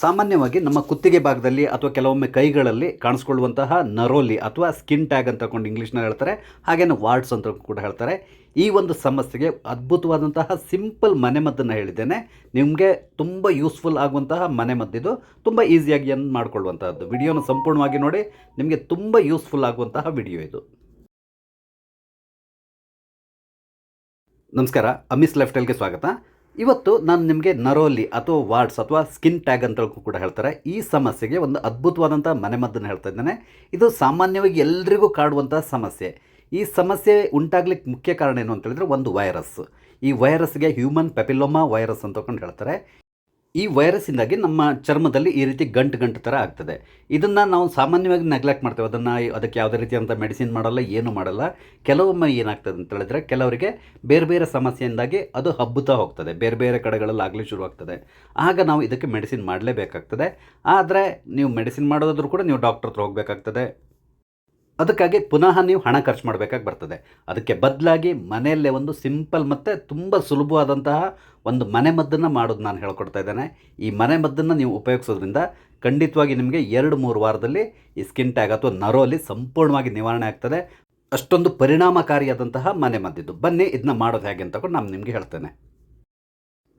ಸಾಮಾನ್ಯವಾಗಿ ನಮ್ಮ ಕುತ್ತಿಗೆ ಭಾಗದಲ್ಲಿ ಅಥವಾ ಕೆಲವೊಮ್ಮೆ ಕೈಗಳಲ್ಲಿ ಕಾಣಿಸ್ಕೊಳ್ಳುವಂತಹ ನರೋಲಿ ಅಥವಾ ಸ್ಕಿನ್ ಟ್ಯಾಗ್ ಅಂತ ಕೊಂಡು ಇಂಗ್ಲೀಷ್ನಲ್ಲಿ ಹೇಳ್ತಾರೆ, ಹಾಗೇನು ವಾರ್ಡ್ಸ್ ಅಂತ ಕೂಡ ಹೇಳ್ತಾರೆ. ಈ ಒಂದು ಸಮಸ್ಯೆಗೆ ಅದ್ಭುತವಾದಂತಹ ಸಿಂಪಲ್ ಮನೆಮದ್ದನ್ನು ಹೇಳಿದ್ದೇನೆ. ನಿಮಗೆ ತುಂಬ ಯೂಸ್ಫುಲ್ ಆಗುವಂತಹ ಮನೆಮದ್ದಿದು ತುಂಬ ಈಸಿಯಾಗಿ ಏನು ಮಾಡಿಕೊಳ್ಳುವಂತಹದ್ದು. ವಿಡಿಯೋನ ಸಂಪೂರ್ಣವಾಗಿ ನೋಡಿ, ನಿಮಗೆ ತುಂಬ ಯೂಸ್ಫುಲ್ ಆಗುವಂತಹ ವಿಡಿಯೋ ಇದು. ನಮಸ್ಕಾರ, ಅಮಿಸ್ ಲೆಫ್ಟಲ್ಗೆ ಸ್ವಾಗತ. ಇವತ್ತು ನಾನು ನಿಮಗೆ ನರೋಲಿ ಅಥವಾ ವಾರ್ಡ್ಸ್ ಅಥವಾ ಸ್ಕಿನ್ ಟ್ಯಾಗ್ ಅಂತ ಕೂಡ ಹೇಳ್ತಾರೆ. ಈ ಸಮಸ್ಯೆಗೆ ಒಂದು ಅದ್ಭುತವಾದಂಥ ಮನೆಮದ್ದನ್ನು ಹೇಳ್ತಾ ಇದ್ದೇನೆ. ಇದು ಸಾಮಾನ್ಯವಾಗಿ ಎಲ್ರಿಗೂ ಕಾಡುವಂಥ ಸಮಸ್ಯೆ. ಈ ಸಮಸ್ಯೆ ಉಂಟಾಗ್ಲಿಕ್ಕೆ ಮುಖ್ಯ ಕಾರಣ ಏನು ಅಂತ ಹೇಳಿದ್ರೆ ಒಂದು ವೈರಸ್. ಈ ವೈರಸ್ಗೆ ಹ್ಯೂಮನ್ ಪೆಪಿಲೋಮಾ ವೈರಸ್ ಅಂತ ಹೇಳ್ತಾರೆ. ಈ ವೈರಸ್ಸಿಂದಾಗಿ ನಮ್ಮ ಚರ್ಮದಲ್ಲಿ ಈ ರೀತಿ ಗಂಟು ಗಂಟು ಥರ ಆಗ್ತದೆ. ಇದನ್ನು ನಾವು ಸಾಮಾನ್ಯವಾಗಿ ನೆಗ್ಲೆಕ್ಟ್ ಮಾಡ್ತೇವೆ. ಅದನ್ನು ಅದಕ್ಕೆ ಯಾವುದೇ ರೀತಿಯಾದಂಥ ಮೆಡಿಸಿನ್ ಮಾಡಲ್ಲ, ಏನು ಮಾಡಲ್ಲ. ಕೆಲವೊಮ್ಮೆ ಏನಾಗ್ತದೆ ಅಂತ ಹೇಳಿದ್ರೆ, ಕೆಲವರಿಗೆ ಬೇರೆ ಬೇರೆ ಸಮಸ್ಯೆಯಿಂದಾಗಿ ಅದು ಹಬ್ಬುತ್ತಾ ಹೋಗ್ತದೆ. ಬೇರೆ ಬೇರೆ ಕಡೆಗಳಲ್ಲಿ ಆಗಲಿ ಶುರುವಾಗ್ತದೆ. ಆಗ ನಾವು ಇದಕ್ಕೆ ಮೆಡಿಸಿನ್ ಮಾಡಲೇಬೇಕಾಗ್ತದೆ. ಆದರೆ ನೀವು ಮೆಡಿಸಿನ್ ಮಾಡೋದಾದ್ರೂ ಕೂಡ ನೀವು ಡಾಕ್ಟರ್ ಹತ್ರ ಹೋಗಬೇಕಾಗ್ತದೆ. ಅದಕ್ಕಾಗಿ ಪುನಃ ನೀವು ಹಣ ಖರ್ಚು ಮಾಡಬೇಕಾಗಿ ಬರ್ತದೆ. ಅದಕ್ಕೆ ಬದಲಾಗಿ ಮನೆಯಲ್ಲೇ ಒಂದು ಸಿಂಪಲ್ ಮತ್ತು ತುಂಬ ಸುಲಭವಾದಂತಹ ಒಂದು ಮನೆಮದ್ದನ್ನು ಮಾಡೋದು ನಾನು ಹೇಳ್ಕೊಡ್ತಾ ಇದ್ದೇನೆ. ಈ ಮನೆಮದ್ದನ್ನು ನೀವು ಉಪಯೋಗಿಸೋದ್ರಿಂದ ಖಂಡಿತವಾಗಿ ನಿಮಗೆ ಎರಡು ಮೂರು ವಾರದಲ್ಲಿ ಈ ಸ್ಕಿನ್ ಟ್ಯಾಗ್ ಅಥವಾ ನರೋಲಿ ಸಂಪೂರ್ಣವಾಗಿ ನಿವಾರಣೆ ಆಗ್ತದೆ. ಅಷ್ಟೊಂದು ಪರಿಣಾಮಕಾರಿಯಾದಂತಹ ಮನೆಮದ್ದಿದ್ದು ಬನ್ನಿ, ಇದನ್ನ ಮಾಡೋದು ಹೇಗೆ ಅಂತ ನಾನು ನಿಮಗೆ ಹೇಳ್ತೇನೆ.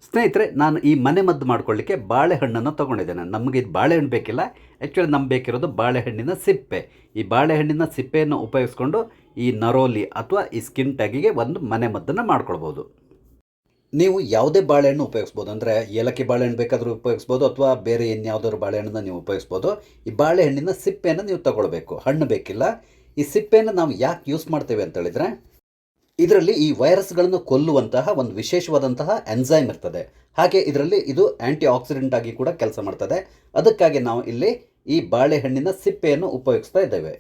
ಸ್ನೇಹಿತರೆ, ನಾನು ಈ ಮನೆ ಮದ್ದು ಮಾಡ್ಕೊಳ್ಳಿಕ್ಕೆ ಬಾಳೆಹಣ್ಣನ್ನು ತೊಗೊಂಡಿದ್ದೇನೆ. ನಮಗೆ ಇದು ಬಾಳೆಹಣ್ಣು ಬೇಕಿಲ್ಲ. ಆ್ಯಕ್ಚುಲಿ ನಮ್ಗೆ ಬೇಕಿರೋದು ಬಾಳೆಹಣ್ಣಿನ ಸಿಪ್ಪೆ. ಈ ಬಾಳೆಹಣ್ಣಿನ ಸಿಪ್ಪೆಯನ್ನು ಉಪಯೋಗಿಸ್ಕೊಂಡು ಈ ನರೋಲಿ ಅಥವಾ ಈ ಸ್ಕಿನ್ ಟ್ಯಾಗಿಗೆ ಒಂದು ಮನೆ ಮದ್ದನ್ನು ಮಾಡ್ಕೊಳ್ಬೋದು. ನೀವು ಯಾವುದೇ ಬಾಳೆಹಣ್ಣು ಉಪಯೋಗಿಸ್ಬೋದು ಅಂದರೆ ಏಲಕ್ಕಿ ಬಾಳೆಹಣ್ಣು ಬೇಕಾದರೂ ಉಪಯೋಗಿಸ್ಬೋದು ಅಥವಾ ಬೇರೆ ಇನ್ಯಾವುದಾದ್ರು ಬಾಳೆಹಣ್ಣನ್ನು ನೀವು ಉಪಯೋಗಿಸ್ಬೋದು, ಈ ಬಾಳೆಹಣ್ಣಿನ ಸಿಪ್ಪೆಯನ್ನು ನೀವು ತಗೊಳ್ಬೇಕು. ಹಣ್ಣು ಬೇಕಿಲ್ಲ. ಈ ಸಿಪ್ಪೆಯನ್ನು ನಾವು ಯಾಕೆ ಯೂಸ್ ಮಾಡ್ತೇವೆ ಅಂತ ಹೇಳಿದರೆ ಇದರಲ್ಲಿ ಈ ವೈರಸ್ಗಳನ್ನು ಕೊಲ್ಲುವಂತಹ ಒಂದು ವಿಶೇಷವಾದಂತಹ ಎನ್ಸೈಮ್ ಇರ್ತದೆ. ಹಾಗೆ ಇದರಲ್ಲಿ ಇದು ಆ್ಯಂಟಿ ಆಕ್ಸಿಡೆಂಟ್ ಆಗಿ ಕೂಡ ಕೆಲಸ ಮಾಡ್ತದೆ. ಅದಕ್ಕಾಗಿ ನಾವು ಇಲ್ಲಿ ಈ ಬಾಳೆಹಣ್ಣಿನ ಸಿಪ್ಪೆಯನ್ನು ಉಪಯೋಗಿಸ್ತಾ ಇದ್ದೇವೆ.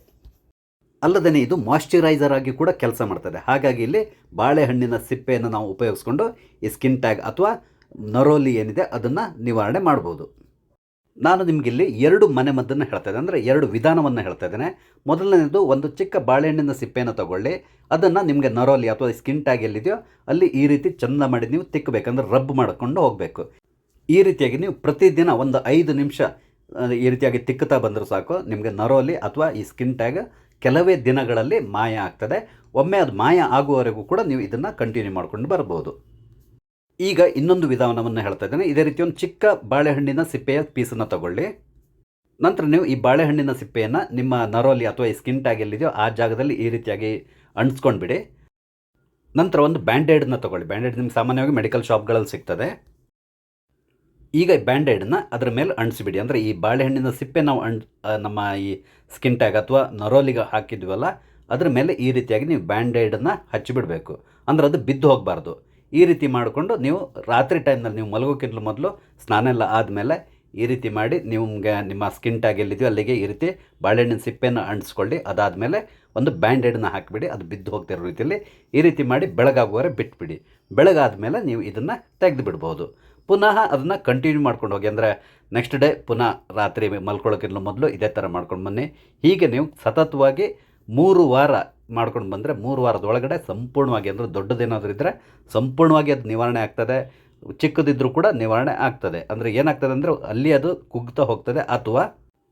ಅಲ್ಲದೆ ಇದು ಮಾಯಿಶ್ಚರೈಸರ್ ಆಗಿ ಕೂಡ ಕೆಲಸ ಮಾಡ್ತದೆ. ಹಾಗಾಗಿ ಇಲ್ಲಿ ಬಾಳೆಹಣ್ಣಿನ ಸಿಪ್ಪೆಯನ್ನು ನಾವು ಉಪಯೋಗಿಸ್ಕೊಂಡು ಈ ಸ್ಕಿನ್ ಟ್ಯಾಗ್ ಅಥವಾ ನರೋಲಿ ಏನಿದೆ ಅದನ್ನು ನಿವಾರಣೆ ಮಾಡ್ಬೋದು. ನಾನು ನಿಮಗಿಲ್ಲಿ ಎರಡು ಮನೆ ಮದ್ದನ್ನು ಹೇಳ್ತಾ ಇದ್ದೇನೆ. ಅಂದರೆ ಎರಡು ವಿಧಾನವನ್ನು ಹೇಳ್ತಾ ಇದ್ದೇನೆ. ಮೊದಲನೇದು ಒಂದು ಚಿಕ್ಕ ಬಾಳೆಹಣ್ಣಿನ ಸಿಪ್ಪೆಯನ್ನು ತಗೊಳ್ಳಿ. ಅದನ್ನು ನಿಮಗೆ ನರೋಲಿ ಅಥವಾ ಸ್ಕಿನ್ ಟ್ಯಾಗ್ ಎಲ್ಲಿದೆಯೋ ಅಲ್ಲಿ ಈ ರೀತಿ ಚಂದ ಮಾಡಿ ನೀವು ತಿಕ್ಕಬೇಕಂದ್ರೆ ರಬ್ ಮಾಡಿಕೊಂಡು ಹೋಗಬೇಕು. ಈ ರೀತಿಯಾಗಿ ನೀವು ಪ್ರತಿದಿನ ಒಂದು ಐದು ನಿಮಿಷ ಈ ರೀತಿಯಾಗಿ ತಿಕ್ಕುತ್ತಾ ಬಂದರೂ ಸಾಕು. ನಿಮಗೆ ನರೋಲಿ ಅಥವಾ ಈ ಸ್ಕಿನ್ ಟ್ಯಾಗ್ ಕೆಲವೇ ದಿನಗಳಲ್ಲಿ ಮಾಯ ಆಗ್ತದೆ. ಒಮ್ಮೆ ಅದು ಮಾಯ ಆಗುವವರೆಗೂ ಕೂಡ ನೀವು ಇದನ್ನು ಕಂಟಿನ್ಯೂ ಮಾಡ್ಕೊಂಡು ಬರ್ಬೋದು. ಈಗ ಇನ್ನೊಂದು ವಿಧಾನವನ್ನು ಹೇಳ್ತಾ ಇದ್ದೇನೆ. ಇದೇ ರೀತಿ ಒಂದು ಚಿಕ್ಕ ಬಾಳೆಹಣ್ಣಿನ ಸಿಪ್ಪೆಯ ಪೀಸನ್ನು ತಗೊಳ್ಳಿ. ನಂತರ ನೀವು ಈ ಬಾಳೆಹಣ್ಣಿನ ಸಿಪ್ಪೆಯನ್ನು ನಿಮ್ಮ ನರೋಲಿ ಅಥವಾ ಈ ಸ್ಕಿನ್ ಟ್ಯಾಗ್ ಎಲ್ಲಿದೆಯೋ ಆ ಜಾಗದಲ್ಲಿ ಈ ರೀತಿಯಾಗಿ ಅಂಟಿಸ್ಕೊಂಡ್ಬಿಡಿ. ನಂತರ ಒಂದು ಬ್ಯಾಂಡೇಡನ್ನ ತಗೊಳ್ಳಿ. ಬ್ಯಾಂಡೇಡ್ ನಿಮ್ಗೆ ಸಾಮಾನ್ಯವಾಗಿ ಮೆಡಿಕಲ್ ಶಾಪ್ಗಳಲ್ಲಿ ಸಿಗ್ತದೆ. ಈಗ ಈ ಬ್ಯಾಂಡೇಡನ್ನ ಅದರ ಮೇಲೆ ಅಂಟಿಸಿಬಿಡಿ. ಅಂದರೆ ಈ ಬಾಳೆಹಣ್ಣಿನ ಸಿಪ್ಪೆ ನಾವು ಅಂಟ್ ನಮ್ಮ ಈ ಸ್ಕಿನ್ ಟ್ಯಾಗ್ ಅಥವಾ ನರೋಲಿಗೆ ಹಾಕಿದ್ವಲ್ಲ, ಅದರ ಮೇಲೆ ಈ ರೀತಿಯಾಗಿ ನೀವು ಬ್ಯಾಂಡೇಡನ್ನು ಹಚ್ಚಿಬಿಡಬೇಕು. ಅಂದರೆ ಅದು ಬಿದ್ದು ಹೋಗಬಾರ್ದು. ಈ ರೀತಿ ಮಾಡಿಕೊಂಡು ನೀವು ರಾತ್ರಿ ಟೈಮ್ನಲ್ಲಿ ನೀವು ಮಲಗೋಕ್ಕಿಂತ ಮೊದಲು ಸ್ನಾನ ಎಲ್ಲ ಆದಮೇಲೆ ಈ ರೀತಿ ಮಾಡಿ ನಿಮಗೆ ನಿಮ್ಮ ಸ್ಕಿನ್ ಟ್ಯಾಗ್ ಎಲ್ಲಿದೆಯೋ ಅಲ್ಲಿಗೆ ಈ ರೀತಿ ಬಾಳೆಹಣ್ಣಿನ ಸಿಪ್ಪೆಯನ್ನು ಅಂಟಿಸ್ಕೊಳ್ಳಿ. ಅದಾದಮೇಲೆ ಒಂದು ಬ್ಯಾಂಡೇಡನ್ನ ಹಾಕಿಬಿಡಿ. ಅದು ಬಿದ್ದು ಹೋಗ್ತಿರೋ ರೀತಿಯಲ್ಲಿ ಈ ರೀತಿ ಮಾಡಿ ಬೆಳಗಾಗುವವರೆ ಬಿಟ್ಬಿಡಿ. ಬೆಳಗಾದ ಮೇಲೆ ನೀವು ಇದನ್ನು ತೆಗೆದು ಬಿಡ್ಬೋದು ಪುನಃ ಅದನ್ನು ಕಂಟಿನ್ಯೂ ಮಾಡ್ಕೊಂಡು ಹೋಗಿ ಅಂದರೆ ನೆಕ್ಸ್ಟ್ ಡೇ ಪುನಃ ರಾತ್ರಿ ಮಲ್ಕೊಳ್ಳೋಕ್ಕಿಂತ ಮೊದಲು ಇದೇ ಥರ ಮಾಡ್ಕೊಂಡು ಬನ್ನಿ. ಹೀಗೆ ನೀವು ಸತತವಾಗಿ ಮೂರು ವಾರ ಮಾಡ್ಕೊಂಡು ಬಂದರೆ ಮೂರು ವಾರದ ಒಳಗಡೆ ಸಂಪೂರ್ಣವಾಗಿ ಅಂದರೆ ದೊಡ್ಡದೇನಾದರೂ ಇದ್ದರೆ ಸಂಪೂರ್ಣವಾಗಿ ಅದು ನಿವಾರಣೆ ಆಗ್ತದೆ. ಚಿಕ್ಕದಿದ್ದರೂ ಕೂಡ ನಿವಾರಣೆ ಆಗ್ತದೆ. ಅಂದರೆ ಏನಾಗ್ತದೆ ಅಂದರೆ ಅಲ್ಲಿ ಅದು ಕುಗ್ತಾ ಹೋಗ್ತದೆ ಅಥವಾ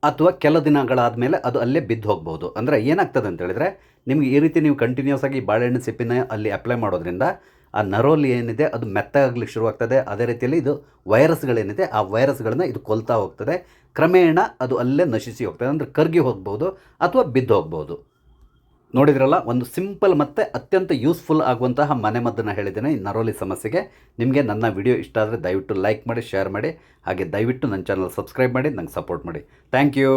ಅಥವಾ ಕೆಲ ದಿನಗಳಾದ ಮೇಲೆ ಅದು ಅಲ್ಲೇ ಬಿದ್ದು ಹೋಗ್ಬೋದು. ಅಂದರೆ ಏನಾಗ್ತದೆ ಅಂತ ಹೇಳಿದರೆ ನಿಮಗೆ ಈ ರೀತಿ ನೀವು ಕಂಟಿನ್ಯೂಸ್ ಆಗಿ ಬಾಳೆಹಣ್ಣು ಸಿಪ್ಪಿನ ಅಲ್ಲಿ ಅಪ್ಲೈ ಮಾಡೋದ್ರಿಂದ ಆ ನರೋಲಿ ಏನಿದೆ ಅದು ಮೆತ್ತಗಾಗ್ಲಿಕ್ಕೆ ಶುರುವಾಗ್ತದೆ. ಅದೇ ರೀತಿಯಲ್ಲಿ ಇದು ವೈರಸ್ಗಳೇನಿದೆ ಆ ವೈರಸ್ಗಳನ್ನ ಇದು ಕೊಲ್ತಾ ಹೋಗ್ತದೆ. ಕ್ರಮೇಣ ಅದು ಅಲ್ಲೇ ನಶಿಸಿ ಹೋಗ್ತದೆ. ಅಂದರೆ ಕರ್ಗಿ ಹೋಗ್ಬೋದು ಅಥವಾ ಬಿದ್ದು ಹೋಗ್ಬೋದು. ನೋಡಿದ್ರಲ್ಲ, ಒಂದು ಸಿಂಪಲ್ ಮತ್ತು ಅತ್ಯಂತ ಯೂಸ್ಫುಲ್ ಆಗುವಂತಹ ಮನೆಮದ್ದನ್ನು ಹೇಳಿದ್ದೇನೆ ಈ ನರೋಲಿ ಸಮಸ್ಯೆಗೆ. ನಿಮಗೆ ನನ್ನ ವಿಡಿಯೋ ಇಷ್ಟ ಆದರೆ ದಯವಿಟ್ಟು ಲೈಕ್ ಮಾಡಿ, ಶೇರ್ ಮಾಡಿ, ಹಾಗೆ ದಯವಿಟ್ಟು ನನ್ನ ಚಾನಲ್ ಸಬ್ಸ್ಕ್ರೈಬ್ ಮಾಡಿ, ನಂಗೆ ಸಪೋರ್ಟ್ ಮಾಡಿ. Thank you!